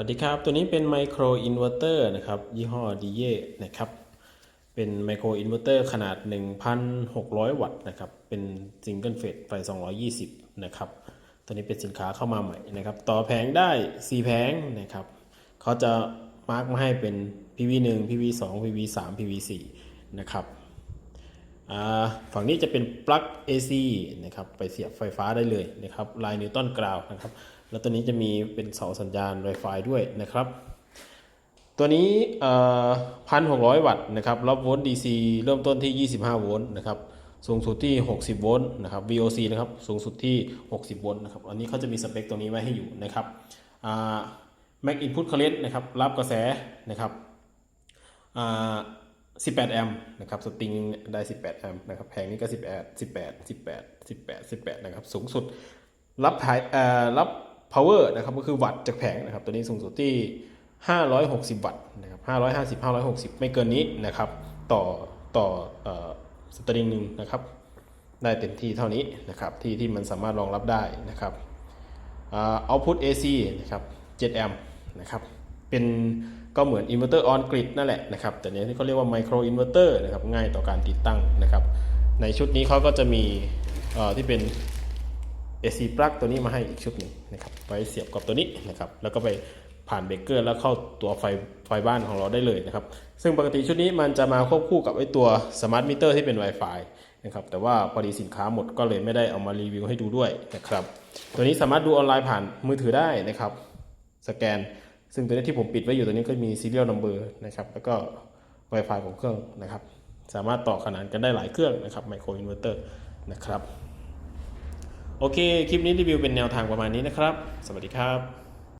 วัสดีครับ ตัวนี้เป็นไมโครอินเวอร์เตอร์นะครับ ยี่ห้อดีเย่นะครับ เป็นไมโครอินเวอร์เตอร์ขนาด 1,600 วัตต์นะครับ เป็นซิงเกิลเฟสไฟ 220 นะครับ ตัวนี้เป็นสินค้าเข้ามาใหม่นะครับ ต่อแผงได้ 4 แผงนะครับ เขาจะมาร์กมาให้เป็น PV1 PV2 PV3 PV4 นะครับ ฝั่งนี้จะเป็นปลั๊ก AC นะครับ ไปเสียบไฟฟ้าได้เลยนะครับ ลายนิวตันกราวนะครับ แล้วตัวนี้จะมีเป็นเสาสัญญาณ Wi-Fi ด้วยนะครับ ตัวนี้พันหกร้อยวัตต์นะครับ รับโวลต์ DC เริ่มต้นที่ 25 โวลต์นะครับ สูงสุดที่ 60 โวลต์นะครับ VOC นะครับ สูงสุดที่ 60 โวลต์นะครับ อันนี้เขาจะมีสเปคตัวนี้ไว้ให้อยู่นะครับ Mac Input Current นะครับ รับกระแสนะครับ18 แอมป์นะครับสตริงได้ 18 แอมป์นะครับแผงนี้ก็ 18 18 18 18 18 นะครับ สูงสุด รับถ่ายรับ power นะครับก็คือวัตต์จากแผงนะครับตัวนี้สูงสุดที่ 560 วัตต์นะครับ550 560 ไม่เกินนี้นะครับต่อต่อออสตริงหนึ่งนะครับได้เต็มที่เท่านี้นะครับที่ที่มันสามารถรองรับได้นะครับอ่า output AC นะครับ7แอมป์นะครับเป็นก็เหมือน inverter on grid นั่นแหละนะครับแต่เนี้ยที่เขาเรียกว่า micro inverter นะครับง่ายต่อการติดตั้งนะครับในชุดนี้เขาก็จะมีที่เป็น AC plug ตัวนี้มาให้อีกชุดหนึ่งนะครับไว้เสียบกับตัวนี้นะครับแล้วก็ไปผ่านเบรกเกอร์แล้วเข้าตัวไฟไฟบ้านของเราได้เลยนะครับซึ่งปกติชุดนี้มันจะมาควบคู่กับไอตัวสมาร์ทมิเตอร์ที่เป็น Wi-Fi นะครับแต่ว่าพอดีสินค้าหมดก็เลยไม่ได้เอามารีวิวให้ดูด้วยนะครับตัวนี้สามารถดูออนไลน์ผ่านมือถือได้นะครับสแกน ซึ่งตัวนี้ที่ผมปิดไว้อยู่ตัวนี้ก็มี serial number นะครับแล้วก็ Wi-Fi ของเครื่องนะครับสามารถต่อขนานกันได้หลายเครื่องนะครับ micro inverter นะครับ โอเค คลิปนี้รีวิวเป็นแนวทางประมาณนี้นะครับ สวัสดีครับ